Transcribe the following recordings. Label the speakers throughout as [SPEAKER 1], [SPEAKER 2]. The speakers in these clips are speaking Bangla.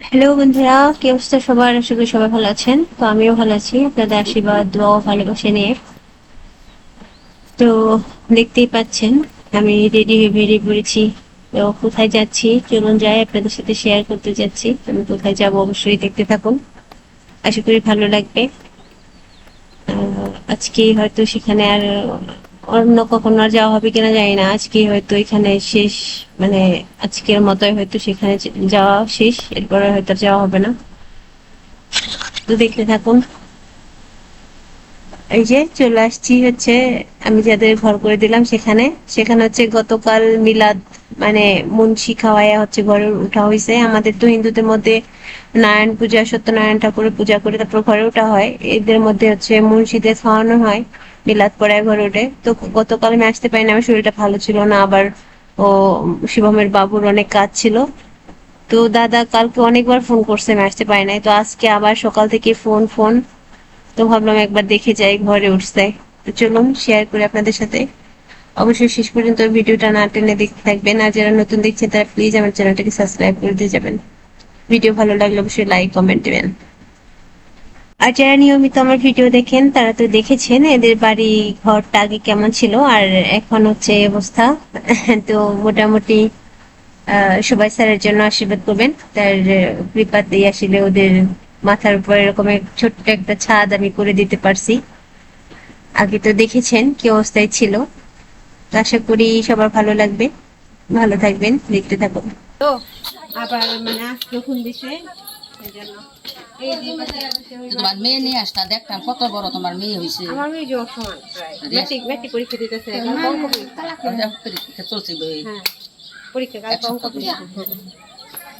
[SPEAKER 1] হ্যালো বন্ধুরা। কি অবস্থা সবার? আশা করি সবাই ভালো আছেন। তো আমিও ভালো আছি। আপনাদের আশীর্বাদ দোয়া ভালোবাসা নিয়ে। তো দেখতেই পাচ্ছেন, আমি রেডি হয়ে বেরিয়ে পড়েছি। তো কোথায় যাচ্ছি? চলুন যাই, আপনাদের সাথে শেয়ার করতে যাচ্ছি। আমি কোথায় যাব অবশ্যই দেখতে থাকুন। আশা করি ভালো লাগবে। আজকে হয়তো সেখানে আর অন্য কখনো আর যাওয়া হবে কিনা জানি না। আজকে হয়তো এখানে শেষ মানে আজকের মতোই হয়তো সেখানে যাওয়া শেষ, এরপরে হয়তো যাওয়া হবে না। তো দেখতে থাকুন। এই যে চলে আসছি হচ্ছে, আমি যাদের ঘর করে দিলাম সেখানে। সেখানে হচ্ছে গতকাল মিলাদ মানে মুন্সি খাওয়াইয়া হচ্ছে ঘরে উঠা হয়েছে আমাদের তো হিন্দুদের মধ্যে নারায়ণ পূজা, সত্যনারায়ণ ঠাকুরের পূজা করে তারপর ঘরে ওঠা হয়। এদের মধ্যে হচ্ছে মুন্সিদের খাওয়ানো হয়, মিলাদ পড়ায় ঘরে ওঠে তো গতকাল আমি আসতে পারিনি, আমার শরীরটা ভালো ছিল না। আবার ও শিবমের বাবুর অনেক কাজ ছিল। তো দাদা কালকে অনেকবার ফোন করছে, আমি আসতে পারি নাই। তো আজকে আবার সকাল থেকে ফোন ফোন। তো ভাবলাম একবার দেখে যাই, ঘরে উঠছে। তো চলুন শেয়ার করি আপনাদের সাথে। অবশ্যই শেষ পর্যন্ত ভিডিওটা না টেনে দেখতে থাকবেন। আর যারা নতুন দেখছেন, তারা প্লিজ আমার চ্যানেলটাকে সাবস্ক্রাইব করে দিয়ে যাবেন। ভিডিও ভালো লাগলে অবশ্যই লাইক কমেন্ট দেবেন। আর যারা নিয়মিত আমার ভিডিও দেখেন, তারা তো দেখেছেন, এদের বাড়ি ঘরটা আগে কেমন ছিল, আর এখন হচ্ছে অবস্থা। তো মোটামুটি সবাই স্যারের জন্য আশীর্বাদ করবেন। তার কৃপাতেই আসলে ওদের মাথার উপর এরকম ছোট্ট একটা ছাদ আমি করে দিতে পারছি। আগে তো দেখেছেন কি অবস্থায় ছিল। আশা করি সবার ভালো লাগবে। ভালো থাকবেন দেখতে থাকুন। তো আবার মানে আজকে কোন বিষয়ে এই জন্য। এই যে
[SPEAKER 2] তো তোমার মেয়ে নিয়ে আসতা দেখতাম কত বড় তোমার মেয়ে হয়েছে
[SPEAKER 1] আমার মেয়ে যে সমান ম্যাট্রিক ম্যাট্রিক পরীক্ষা দিতেছে পরীক্ষা
[SPEAKER 2] চলছে বই
[SPEAKER 1] হ্যাঁ পরীক্ষা কাল অঙ্ক পরীক্ষা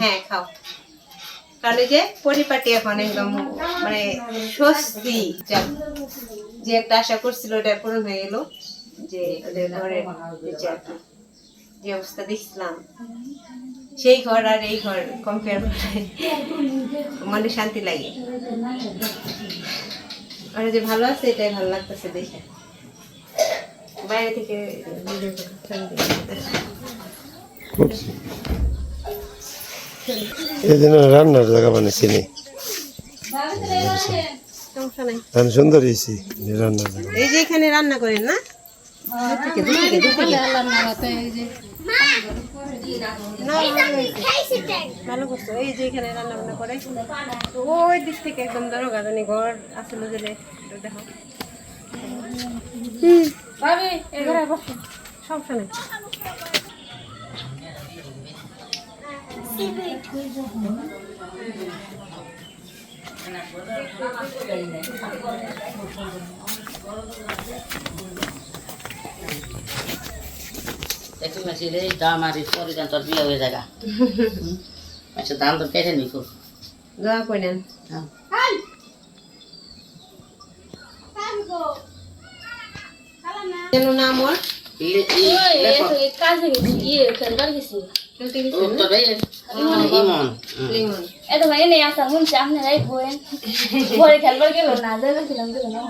[SPEAKER 1] হ্যাঁ খাও। তাহলে যে পরিপাটি এখন একদম মানে স্বস্তি যে। একটা আশা করছিল ওটা পূরণ হয়ে গেল, যে ওদের যে অবস্থা দেখছিলাম। সেই ঘর আর এই ঘর কম্পেয়ার করে মনে শান্তি লাগে। ওরা যে ভালো আছে, এটাই ভালো লাগতেছে দেখে। বাইরে থেকে
[SPEAKER 3] এই রান্নার জায়গা বানিয়েছি নি আমি সুন্দর হয়েছি রান্নার জায়গা।
[SPEAKER 1] এই যে এখানে রান্না করেন না? ভালো করছ? এই যে এখানে রান্না বান্না করে। ওই দিক থেকে একদম ধরো গাজানি ঘর আসলে যে। দেখো সমস্যা নেই।
[SPEAKER 2] একটু মাসি রে দাম আর পরিধান তোর বিয়ে হয়ে জায়গা আচ্ছা দাম তো কেটে নি খুব।
[SPEAKER 1] দোয়া করেন। যেন নাম ওর
[SPEAKER 4] খেলবার গেল না যাইছিলাম গেল না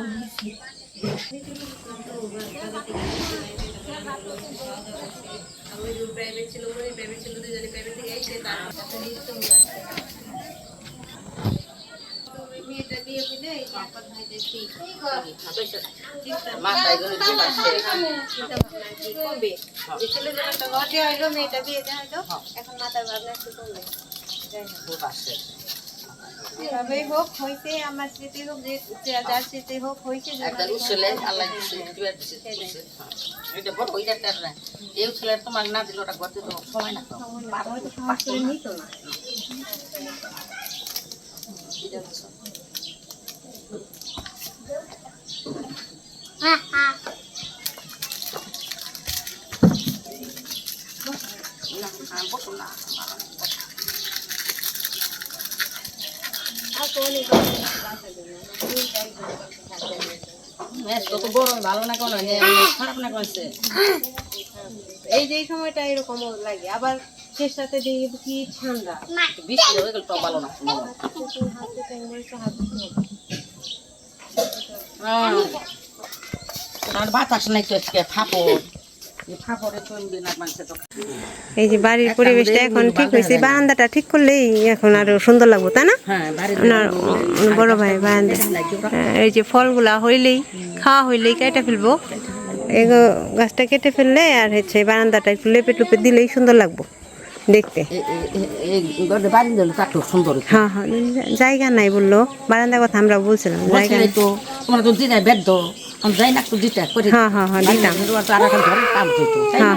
[SPEAKER 1] প্রাইভেট ছিল প্রাইভেট ছিল দুজনে প্রাইভেট থেকে এখন মাথার ভাবনা একটু কমবে যাই হোক হয়েছে আমার স্মৃতি হোক যে যার স্মৃতি হোক হয়েছে যে
[SPEAKER 2] একবার আল্লাহ দিছে দিছে। এটা বড় হইটা তার না এই ছেলে তোমার না দিল ওটা করতে তো সময় না তো
[SPEAKER 1] হয়তো সাহস করে নিত না
[SPEAKER 2] এটা হচ্ছে। না, বসো না, আমার অনেক বসো। ম্যাচ কত গরম ভালো না কোনো খারাপ না করছে
[SPEAKER 5] এই যে সময়টা এরকম লাগে আবার শেষ দেখি কি ঠান্ডা।
[SPEAKER 2] বৃষ্টি হয়ে গেল তো ভালো না হ্যাঁ। আর বাতাস নাই তো আজকে ফাপড় এই
[SPEAKER 5] যে বাড়ির পরিবেশটা এখন ঠিক হয়েছে বারান্দাটা ঠিক করলেই এখন আরও সুন্দর লাগবো তাই না?
[SPEAKER 2] হ্যাঁ
[SPEAKER 5] ওনার বড় ভাই বারান্দা। এই যে ফলগুলা হইলেই খাওয়া হইলেই কেটে ফেলব। এই গাছটা কেটে ফেললে আর হচ্ছে বারান্দাটা একটু লেপে টুপে দিলেই সুন্দর লাগবো দেখতে। হ্যাঁ হ্যাঁ জায়গা নাই বলল বারান্দার কথা আমরা বলছিলাম জায়গা
[SPEAKER 2] তো তোমরা তো দিনে বেদ্য
[SPEAKER 5] হ্যাঁ হ্যাঁ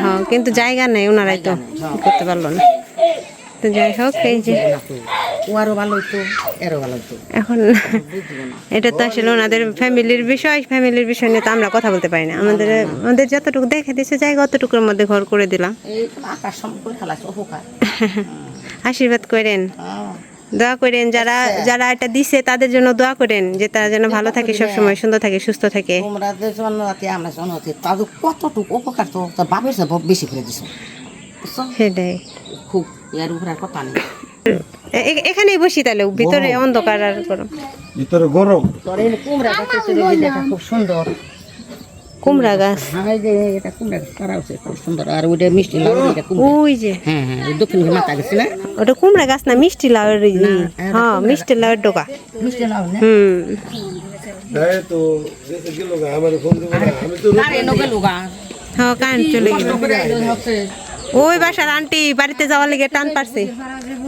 [SPEAKER 5] হ্যাঁ কিন্তু জায়গা নেই ওনারাই তো করতে পারল না। তো যাই হোক এই যে
[SPEAKER 2] ভালো এরও ভালো
[SPEAKER 5] এখন এটা তো আসলে ওনাদের ফ্যামিলির বিষয় ফ্যামিলির বিষয় নিয়ে তো আমরা কথা বলতে পারি না। আমাদের আমাদের যতটুকু দেখে দিয়েছে জায়গা অতটুকুর মধ্যে ঘর করে দিলাম। আশীর্বাদ করেন। দোয়া করেন যারা যারা এটা দিছে তাদের জন্য দোয়া করেন যে তারা যেন ভালো থাকে সব সময় সুন্দর থাকে সুস্থ থাকে।
[SPEAKER 2] তোমরা যে জন্মতে আমরা জন্মতে তাদের কতটুকু উপকার তো তার বাপের সে বেশি করে দিছো।
[SPEAKER 5] সেটাই।
[SPEAKER 2] খুব এর উপরে আর কথা নেই।
[SPEAKER 5] এখানেই বসি তাহলে ভিতরে অন্ধকার আর গরম।
[SPEAKER 3] ভিতরে গরম।
[SPEAKER 2] খুব সুন্দর।
[SPEAKER 5] কুমড়া গাছ।
[SPEAKER 2] হ্যাঁ এটা কুমড়া গাছ করা হচ্ছে খুব সুন্দর। আর ওইটা মিষ্টি লাউ এটা কুমড়া।
[SPEAKER 5] ওই যে।
[SPEAKER 2] হ্যাঁ হ্যাঁ দক্ষিণ মাথা গেছে না?
[SPEAKER 5] ওটা কুমড়া গাছ না মিষ্টি লাউয়ের। হ্যাঁ মিষ্টি লাউয়ের ডোকা
[SPEAKER 2] মিষ্টি লাউ না?
[SPEAKER 5] হুম।
[SPEAKER 3] তাই তো আমার ফোন আমি
[SPEAKER 5] হ্যাঁ চলে গেল। ওই বাসার আন্টি বাড়িতে যাওয়ার লেগে টান পারছে।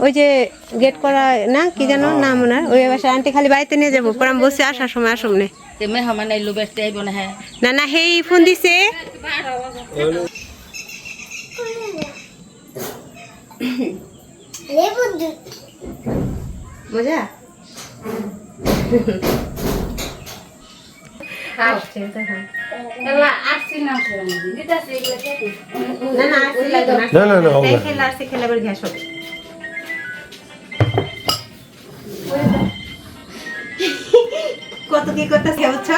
[SPEAKER 5] ওই যে গেট করা না কি জানো নাম ওনার। ওই বাসার আন্টি খালি বাড়িতে নিয়ে যাব। পরে আমি বসে আসার সময় আসুন নে।
[SPEAKER 2] তে মেহমান আইলো বেসতে আইব না হ্যাঁ
[SPEAKER 5] না না হেই ফোন দিছে মজা না না না
[SPEAKER 3] না না না হবে
[SPEAKER 5] তাই
[SPEAKER 3] না।
[SPEAKER 5] খেলে আসছে খেলে আবার গ্যাস হবে কত কি করতেছে বুঝছ?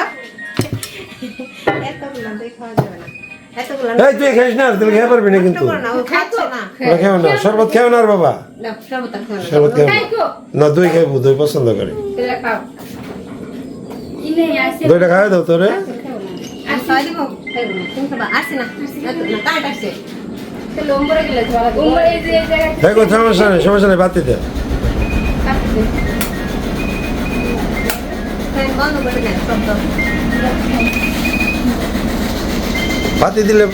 [SPEAKER 5] এতগুলো দই খাওয়া যাবে না।
[SPEAKER 3] এই তুই খাইস না তুই খেয়ে পারবি না কিন্তু।
[SPEAKER 5] না
[SPEAKER 3] খেও শরবত খেও না আর বাবা।
[SPEAKER 5] খাওয়া।
[SPEAKER 3] শরবত খেও। না না দই খাইবো দই পছন্দ করে। দইটা খাওয়াই দাও তোরে।
[SPEAKER 5] খাওয়া
[SPEAKER 3] সমস্যা নেই সমস্যা নেই বাতি বাতি দিলে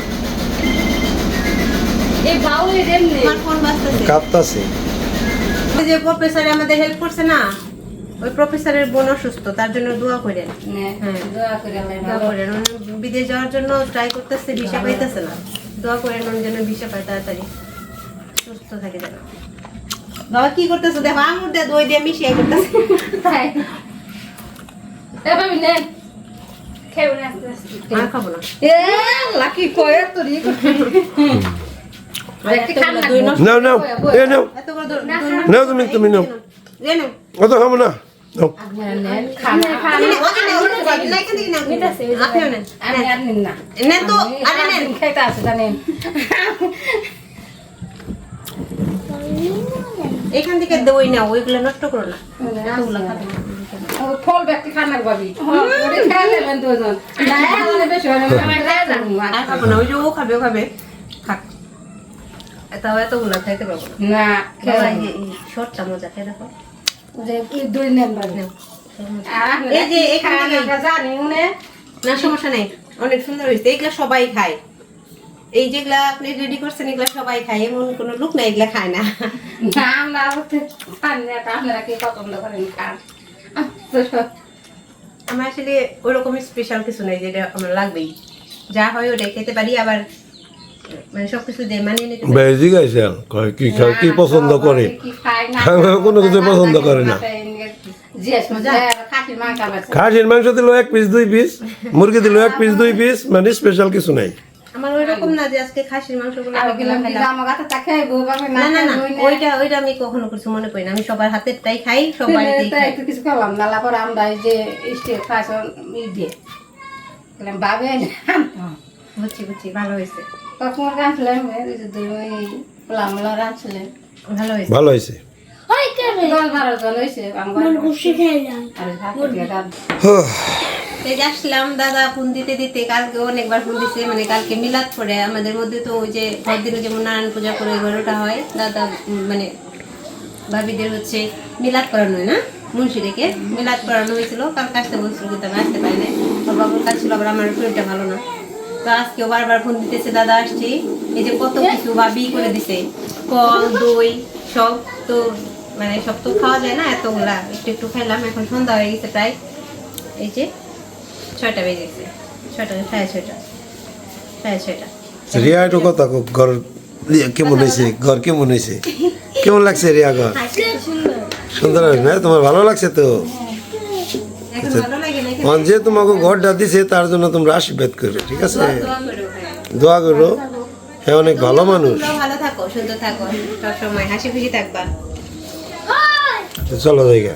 [SPEAKER 5] আমার ফোন বাজতেছে।
[SPEAKER 3] কাঁপতাছে।
[SPEAKER 5] ওই যে প্রফেসর আমাদের হেল্প করছে না ওই প্রফেসরের বোন অসুস্থ তার জন্য দোয়া করেন। হ্যাঁ। দোয়া করেন বিদেশ যাওয়ার জন্য ট্রাই করতেছে ভিসা পাইতেছে না। দোয়া করেন উনি যেন ভিসা পায় তাড়াতাড়ি। সুস্থ থাকে যেন। বাবা কি করতেছে? দেখো আঙুর দিয়ে দই দিয়ে মিশিয়ে করতেছে। এতগুলো দই- দই নষ্ট
[SPEAKER 3] নাও তুমি তুমি
[SPEAKER 5] এই
[SPEAKER 3] অত খাব না
[SPEAKER 5] আপনি এখান থেকে দই নাও ওইগুলো নষ্ট করো না। এতগুলো খাবে না।
[SPEAKER 2] ফল ব্যক্তি খানার পাবি খেলেন
[SPEAKER 5] খাব না ওই যে ও খাবে ও খাবে। খাক তাও এতগুলো খাইতে পারব না।
[SPEAKER 2] না
[SPEAKER 5] বাবা, এই যে এই শর্টটা মজা খেয়ে দেখো।
[SPEAKER 2] দুই নেন
[SPEAKER 5] এই যে এখান
[SPEAKER 2] জানি
[SPEAKER 5] না সমস্যা নেই। অনেক সুন্দর হয়েছে। এগুলা সবাই খায়। এই যেগুলা আপনি রেডি করছেন এগুলা সবাই খায়। এমন কোনো লোক না এগুলা খায় না।
[SPEAKER 2] না আমরা আপনারা কি পছন্দ করেন? খান
[SPEAKER 5] আমার আসলে ওরকম স্পেশাল কিছু নেই যেটা আমার লাগবেই। যা হয় ওটাই খেতে পারি আবার মানে সবকিছু দিয়ে মানিয়ে নিতে পারি।
[SPEAKER 3] কয় কি খায় কি পছন্দ করে?
[SPEAKER 2] না
[SPEAKER 3] কোনো কিছু পছন্দ করে না।
[SPEAKER 2] আছে।
[SPEAKER 3] খাসির মাংস দিল এক পিস দুই পিস মুরগি দিল এক পিস দুই পিস মানে স্পেশাল কিছু নাই।
[SPEAKER 5] আমার ওই রকম না যে আজকে খাসির মাংসগুলো
[SPEAKER 6] আর
[SPEAKER 5] আমি
[SPEAKER 6] গেলাম কি আমার কাছে তাকে বাবা
[SPEAKER 5] না না না ওইটা ওইটা আমি কখনো কিছু মনে করি না। আমি সবার খাই সব বাড়িতেই খাই।
[SPEAKER 6] একটু কিছু খেলাম নালা পরে আমরা এই যে স্টেট ফাঁসন ই দিয়ে গেলাম বাবে
[SPEAKER 5] বুঝছি বুঝছি ভালো হয়েছে।
[SPEAKER 6] কখন যে দুই পোলা মোলা রাঁধছিলেন
[SPEAKER 5] ভালো হয়েছে।
[SPEAKER 3] ভালো হয়েছে।
[SPEAKER 6] দশ বারো জন হয়েছে আমার
[SPEAKER 1] খুশি খাইলাম
[SPEAKER 6] আর ভাত দিয়ে রাঁধ
[SPEAKER 5] এই আসলাম, দাদা ফোন দিতে দিতে কালকে অনেকবার ফোন দিছে মানে কালকে মিলাদ করে আমাদের মধ্যে তো ওই যে পরদিনে যেমন নারায়ণ পূজা করে এগারোটা হয়। দাদা মানে ভাবিদের হচ্ছে মিলাদ করানো হয় না? মুন্সি মিলাদ করানো হয়েছিল। কালকে আসতে বলছিল, কিন্তু আমি আসতে পারি না বাবুর কাজ ছিল, আবার আমার শরীরটা ভালো না। তো আজকেও বারবার ফোন দিতেছে, দাদা, আসছি। এই যে কত কিছু ভাবি করে দিছে। ফল, দই, সব তো মানে সব তো খাওয়া যায় না, এতগুলা। একটু একটু খাইলাম, এখন সন্ধ্যা হয়ে গেছে প্রায়। এই যে ছয়টা বেজে গেছে ছয়টা সাড়ে ছয়টা। সাড়ে ছয়টা।
[SPEAKER 3] রিয়া একটু কথা ঘর ইয়ে কেমন হয়েছে? ঘর কেমন হয়েছে? কেমন লাগছে রিয়া ঘর? সুন্দর। হয়েছে না? তোমার ভালো লাগছে তো?
[SPEAKER 5] না
[SPEAKER 3] অন যে তোমাকে ঘরটা দিছে তার জন্য তোমরা আশীর্বাদ করো ঠিক আছে?
[SPEAKER 5] দোয়া করো।
[SPEAKER 3] হ্যাঁ অনেক ভালো মানুষ।
[SPEAKER 5] ভালো থাকো সুন্দর থাকো সব সময় হাসি খুশি থাকবা।
[SPEAKER 3] চলো জায়গা।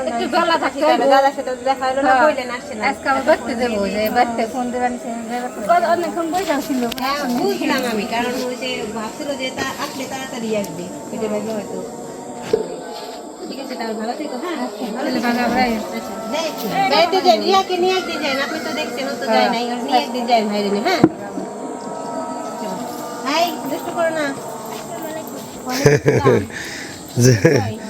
[SPEAKER 6] একটু গলা থাকি
[SPEAKER 5] দাদার সাথে তো দেখা হলো না কইলেন আসছে
[SPEAKER 6] আজকে আমি বাড়তে যাব যে বাড়তে ফোন দেবেন অনেকক্ষণ বসে ছিল
[SPEAKER 5] হ্যাঁ বুঝলাম আমি কারণ ওই যে ভাবছিল যে তা আসলে তাড়াতাড়ি আসবে পেটে ভাগে হয়তো। ঠিক আছে তাহলে ভালো থেকো হ্যাঁ। ভালো থেকো। বেড়াতে যাই। রিয়াকে নিয়ে একদিন যাই আপনি তো দেখছেন ও তো যায় নাই নিয়ে একদিন যাই ভাই রে হ্যাঁ। হাই দুষ্ট করো না।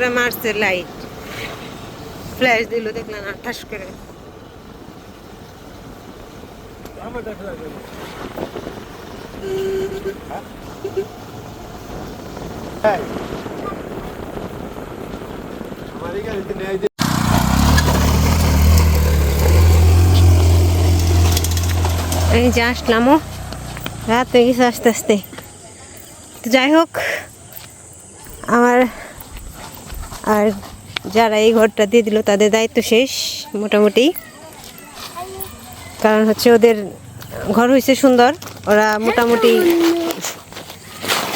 [SPEAKER 5] করে মারছে লাইট ফ্ল্যাশ দিল, দেখলেন ঠাস করে। এই যে আসলামও রাত হয়ে গেছে আস্তে। আস্তে যাই হোক আমার আর যারা এই ঘরটা দিয়ে দিল তাদের দায়িত্ব শেষ মোটামুটি। কারণ হচ্ছে ওদের ঘর হয়েছে সুন্দর ওরা মোটামুটি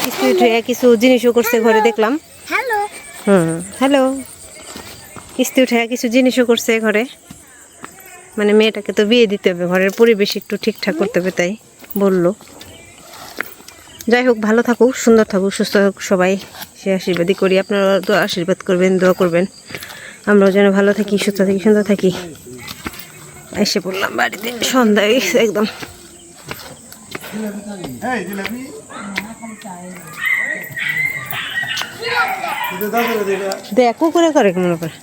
[SPEAKER 5] কিছু কিছু জিনিসও করছে ঘরে দেখলাম। হুম হ্যালো কিস্তি উঠে কিছু জিনিসও করছে ঘরে। মানে মেয়েটাকে তো বিয়ে দিতে হবে ঘরের পরিবেশ একটু ঠিকঠাক করতে হবে তাই বলল। যাই হোক ভালো থাকুক সুন্দর থাকুক সুস্থ থাকুক সবাই। সে আশীর্বাদই করি। আপনারা তো আশীর্বাদ করবেন দোয়া করবেন। আমরাও যেন ভালো থাকি সুস্থ থাকি সুন্দর থাকি। এসে পড়লাম বাড়িতে। সন্ধ্যা গেছে একদম। দেখো করে করে মনে করে